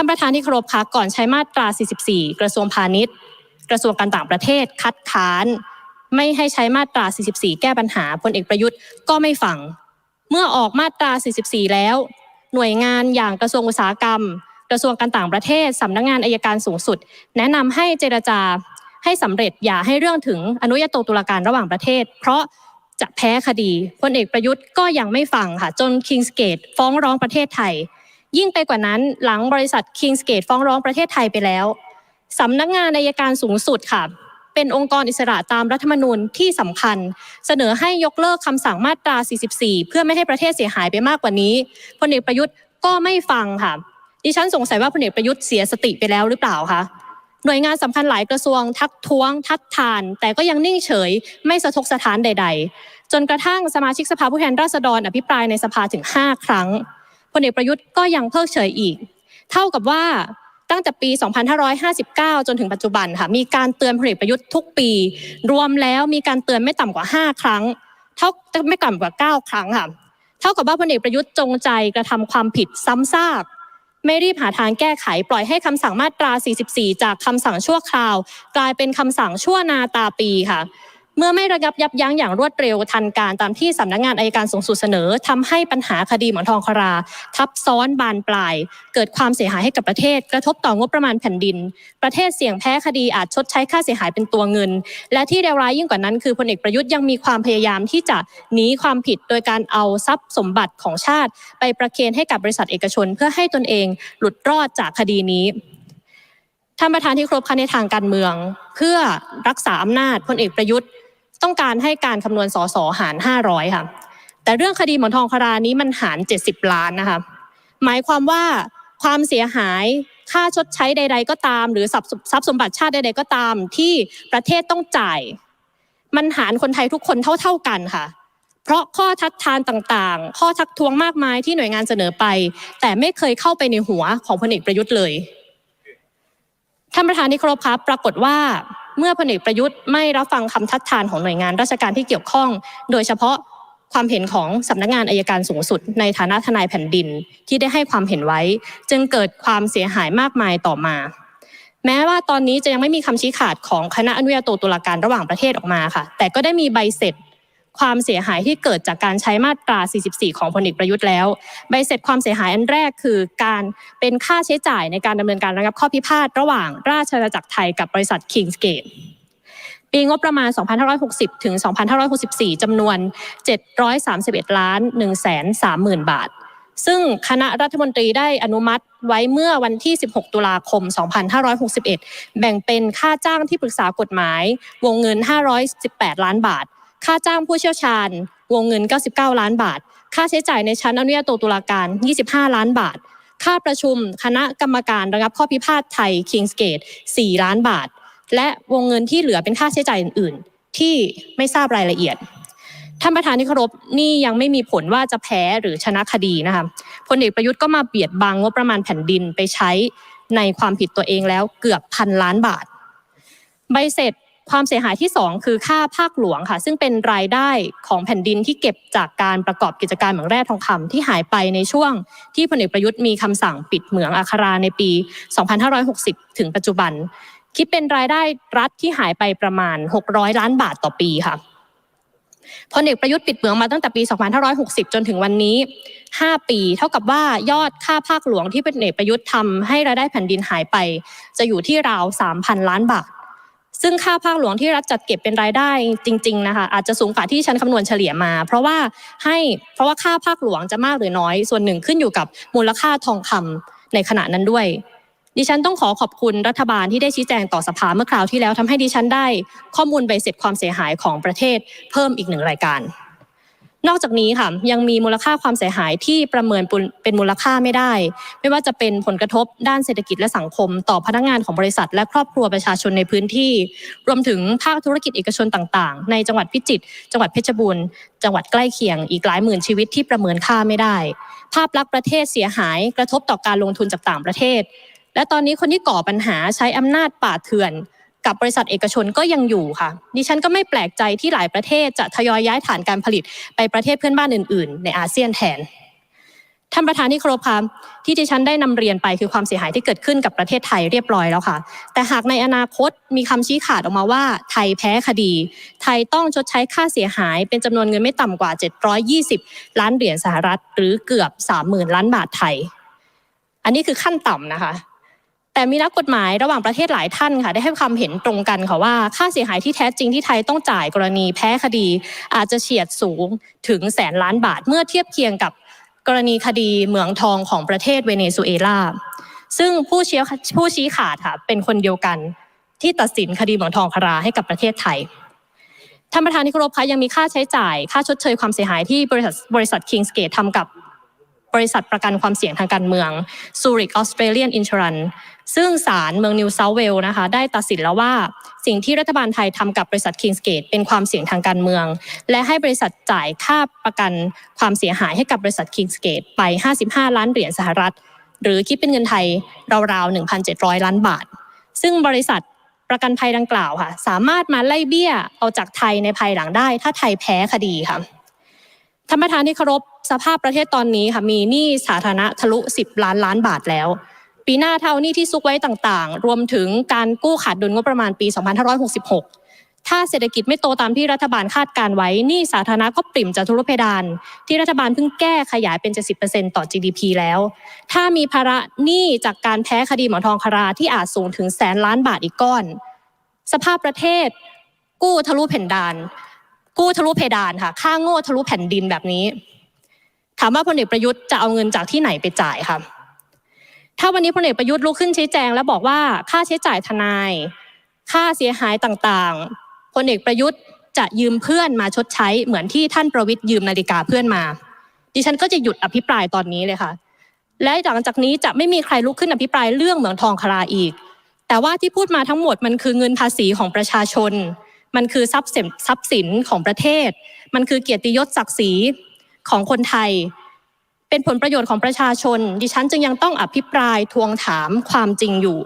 ท่านประธานที่เคารพคะก่อนใช้มาตรา 44 กระทรวงพาณิชย์ กระทรวงการต่างประเทศ คัดค้าน ไม่ให้ใช้มาตรา 44 แก้ปัญหาพลเอกประยุทธ์ก็ไม่ฟัง เมื่อออกมาตรา 44 แล้ว หน่วยงานอย่างกระทรวงอุตสาหกรรม กระทรวงการต่างประเทศสำนักงานอายการสูงสุด แนะนำให้เจรจาให้สำเร็จอย่าให้เรื่องถึงอนุญาโตตุลาการระหว่างประเทศ เพราะจะแพ้คดีพลเอกประยุทธ์ก็ยังไม่ฟังค่ะจนคิงสเกตฟ้องร้องประเทศไทย ยิ่งไปกว่านั้นหลังบริษัทคิงสเกตฟ้องร้องประเทศไทยไปแล้วสำนักงานอายการสูงสุดค่ะ เป็นองค์กรอิสระตามรัฐธรรมนูญที่สำคัญ เสนอให้ยกเลิกคำสั่งมาตรา 44 เพื่อไม่ให้ประเทศเสียหายไปมากกว่านี้พลเอกประยุทธ์ก็ไม่ฟังค่ะ ดิฉันสงสัยว่าพลเอกประยุทธ์เสียสติไปแล้วหรือเปล่าคะหน่วยงานสำคัญหลายกระทรวงทักท้วง ทัดทาน แต่ก็ยังนิ่งเฉย ไม่สะทกสถานใด ๆ จนกระทั่งสมาชิกสภาผู้แทนราษฎรอภิปรายในสภาถึง 5 ครั้ง พลเอกประยุทธ์ก็ยังเพิกเฉยอีก เท่ากับว่าตั้งแต่ปี 2559 จนถึงปัจจุบันค่ะ มีการเตือนพลเอกประยุทธ์ทุกปี รวมแล้วมีการเตือนไม่ต่ำกว่า 5 ครั้ง เท่าไม่ต่ำกว่า 9 ครั้งค่ะ เท่ากับว่าพลเอกประยุทธ์จงใจกระทำความผิดซ้ำซาก ไม่รีบหาทางแก้ไข ปล่อยให้คำสั่งมาตรา 44 จากคำสั่งชั่วคราว กลายเป็นคำสั่งชั่วนาตาปีค่ะ เมื่อไม่ระงับยับยั้งอย่างรวดเร็วทันการตามที่สำนักงานอายการสูงสุดเสนอทำให้ปัญหาคดีหมอนทองครา ทับซ้อนบานปลาย เกิดความเสียหายให้กับประเทศ กระทบต่องบประมาณแผ่นดิน ประเทศเสี่ยงแพ้คดีอาจชดใช้ค่าเสียหายเป็นตัวเงิน และที่เลวร้ายยิ่งกว่านั้นคือพลเอกประยุทธ์ยังมีความพยายามที่จะหนีความผิดโดยการเอาทรัพย์สมบัติของชาติ ไปประเคนให้กับบริษัทเอกชน เพื่อให้ตนเองหลุดรอดจากคดีนี้ท่านประธานที่ครบคะในทางการเมือง เพื่อรักษาอำนาจพลเอกประยุทธ์ ต้องการให้การคำนวณสสหาร 500 ค่ะ แต่เรื่องคดีหมอนทองคารานี้มันหาร 70 ล้านนะคะ หมายความว่าความเสียหายค่าชดใช้ใด ๆ ก็ตาม หรือทรัพย์ทรัพย์สมบัติชาติใด ๆ ก็ตาม ที่ประเทศต้องจ่าย มันหารคนไทยทุกคนเท่า ๆกันค่ะ เพราะข้อทัดทานต่างๆ ข้อทักท้วงมากมายที่หน่วยงานเสนอไป แต่ไม่เคยเข้าไปในหัวของพลเอกประยุทธ์เลยท่านประธานที่เคารพครับปรากฏว่า เมื่อพลเอกประยุทธ์ไม่รับฟังคำทัดทานของหน่วยงานราชการที่เกี่ยวข้อง โดยเฉพาะความเห็นของสำนักงานอายการสูงสุด ในฐานะทนายแผ่นดินที่ได้ให้ความเห็นไว้ จึงเกิดความเสียหายมากมายต่อมา แม้ว่าตอนนี้จะยังไม่มีคำชี้ขาดของคณะอนุญาโตตุลาการระหว่างประเทศออกมาค่ะ แต่ก็ได้มีใบเสร็จ ความเสียหายที่เกิดจากการใช้มาตรา 44 ของพลเอกประยุทธ์แล้ว ใบเสร็จความเสียหายอันแรกคือการเป็นค่าใช้จ่ายในการดำเนินการระงับข้อพิพาทระหว่างราชอาณาจักรไทยกับบริษัท Kingsgate ปีงบประมาณ 2560 ถึง 2564 จำนวน 731 ล้าน 130,000 บาท ซึ่งคณะรัฐมนตรีได้อนุมัติไว้เมื่อวันที่ 16 ตุลาคม 2561 แบ่งเป็นค่าจ้างที่ปรึกษากฎหมาย วงเงิน 518 ล้านบาท ค่าจ้างผู้เชี่ยวชาญ วงเงิน 99 ล้านบาท ค่าใช้จ่ายในชั้นอนุญาโตตุลาการ 25 ล้านบาท ค่าประชุมคณะกรรมการระงับข้อพิพาทไทย Kingsgate 4ล้านบาท และวงเงินที่เหลือเป็นค่าใช้จ่ายอื่น ๆ ที่ไม่ทราบรายละเอียดท่านประธานที่เคารพนี่ยังไม่มีผลว่าจะแพ้หรือชนะคดีนะคะพลเอกประยุทธ์ก็มาเบียดบังงบประมาณแผ่นดินไปใช้ในความผิดตัวเองแล้วเกือบพันล้านบาท ใบเสร็จ ความเสียหายที่ 2 คือค่าภาคหลวงค่ะ ซึ่งเป็นรายได้ของแผ่นดินที่เก็บจากการประกอบกิจการเหมืองแร่ทองคำที่หายไปในช่วงที่พลเอกประยุทธ์มีคำสั่งปิดเหมืองอาคราในปี 2560 ถึงปัจจุบัน คิดเป็นรายได้รัฐที่หายไปประมาณ 600 ล้านบาทต่อปีค่ะพลเอกประยุทธ์ปิดเหมืองมาตั้งแต่ปี 2560 จนถึงวันนี้ 5 ปี เท่ากับว่ายอดค่าภาคหลวงที่พลเอกประยุทธ์ทำให้รายได้แผ่นดินหายไป จะอยู่ที่ราว 3,000 ล้านบาท ซึ่งค่าภาคหลวงที่รัฐจัดเก็บเป็นรายได้จริงๆนะคะอาจจะสูงกว่าที่ฉันคำนวณเฉลี่ยมา เพราะว่าให้เพราะว่าค่าภาคหลวงจะมากหรือน้อย ส่วนหนึ่งขึ้นอยู่กับมูลค่าทองคำในขณะนั้นด้วย ดิฉันต้องขอขอบคุณรัฐบาลที่ได้ชี้แจงต่อสภาเมื่อคราวที่แล้วทำให้ดิฉันได้ ข้อมูลใบเสร็จความเสียหายของประเทศเพิ่มอีกหนึ่งรายการ นอกจากนี้ค่ะยังมีมูลค่าความเสียหายที่ประเมินเป็นมูลค่าไม่ได้ ไม่ว่าจะเป็นผลกระทบด้านเศรษฐกิจและสังคม ต่อพนักงานของบริษัท และครอบครัวประชาชนในพื้นที่ รวมถึงภาคธุรกิจเอกชนต่าง ๆ ในจังหวัดพิจิตรจังหวัดเพชรบูรณ์จังหวัดใกล้เคียงอีกหลายหมื่นชีวิตที่ประเมินค่าไม่ได้ ภาพลักษณ์ประเทศเสียหายกระทบต่อการลงทุนจากต่างประเทศ และตอนนี้คนที่ก่อปัญหาใช้อำนาจป่าเถื่อน กับบริษัทเอกชนก็ยังอยู่ค่ะ ดิฉันก็ไม่แปลกใจที่หลายประเทศจะทยอยย้ายฐานการผลิตไปประเทศเพื่อนบ้านอื่น ๆ ในอาเซียนแทนท่านประธานที่เคารพคะที่ดิฉันได้นำเรียนไปคือความเสียหายที่เกิดขึ้นกับประเทศไทยเรียบร้อยแล้วค่ะ แต่หากในอนาคตมีคำชี้ขาดออกมาว่า ไทยแพ้คดี ไทยต้องชดใช้ค่าเสียหาย เป็นจำนวนเงินไม่ต่ำกว่า 720 ล้านเหรียญสหรัฐ หรือเกือบ 30,000 ล้านบาทไทย อันนี้คือขั้นต่ำนะคะ แต่มีนักกฎหมายระหว่างประเทศหลายท่านค่ะ ได้ให้ความเห็นตรงกันค่ะว่า ค่าเสียหายที่แท้จริงที่ไทยต้องจ่ายกรณีแพ้คดี อาจจะเฉียดสูงถึงแสนล้านบาทเมื่อเทียบเคียงกับกรณีคดีเหมืองทองของประเทศเวเนซุเอลาซึ่งผู้ชี้ผู้ชี้ขาดค่ะเป็นคนเดียวกันที่ตัดสินคดีเหมืองทองคาราให้กับประเทศไทยท่านประธานที่เคารพคะยังมีค่าใช้จ่าย ค่าชดเชยความเสียหายที่บริษัทบริษัท Kings Gate ทำกับ บริษัทประกันความเสี่ยงทางการเมือง Zurich Australian Insurance ซึ่งศาลเมืองนิวเซาเวลนะคะได้ตัดสินแล้วว่า สิ่งที่รัฐบาลไทยทำกับบริษัท Kings Gate เป็นความเสี่ยงทางการเมือง และให้บริษัทจ่ายค่าประกันความเสียหายให้กับบริษัท Kings Gate ไป 55 ล้านเหรียญสหรัฐ หรือคิดเป็นเงินไทยราวๆ 1,700 ล้านบาท ซึ่งบริษัทประกันภัยดังกล่าวค่ะ สามารถมาไล่เบี้ยเอาจากไทยในภายหลังได้ ถ้าไทยแพ้คดีค่ะ ท่านประธานที่เคารพสภาพประเทศตอนนี้ค่ะมีหนี้สาธารณะทะลุ 10 ล้านล้านบาทแล้ว ปีหน้าเท่านี้ที่ซุกไว้ต่างๆ รวมถึงการกู้ขาดดุลงบประมาณปี 2566 ถ้าเศรษฐกิจไม่โตตามที่รัฐบาลคาดการไว้หนี้สาธารณะก็ปริ่มจะทุรเพดาน ที่รัฐบาลเพิ่งแก้ขยายเป็น 70%ต่อ GDP แล้ว ถ้ามีภาระหนี้จากการแพ้คดีหมอนทองคาราที่อาจสูงถึงแสนล้านบาทอีกก้อน สภาพประเทศกู้ทะลุแผ่นดาน กู้ทะลุเพดานค่ะ ค่าโง่ทะลุแผ่นดินแบบนี้ ถามว่าพลเอกประยุทธ์จะเอาเงินจากที่ไหนไปจ่ายค่ะถ้าวันนี้พลเอกประยุทธ์ลุกขึ้นชี้แจง แล้วบอกว่าค่าใช้จ่ายทนาย ค่าเสียหายต่างๆพลเอกประยุทธ์จะยืมเพื่อนมาชดใช้เหมือนที่ท่านประวิทย์ยืมนาฬิกาเพื่อนมา ดิฉันก็จะหยุดอภิปรายตอนนี้เลยค่ะ และหลังจากนี้จะไม่มีใครลุกขึ้นอภิปรายเรื่องเหมืองทองคาราอีก แต่ว่าที่พูดมาทั้งหมดมันคือเงินภาษีของประชาชน มันคือทรัพย์สินทรัพย์สินของประเทศ มันคือเกียรติยศศักดิ์ศรีของคนไทย เป็นผลประโยชน์ของประชาชน ดิฉันจึงยังต้องอภิปรายทวงถามความจริงอยู่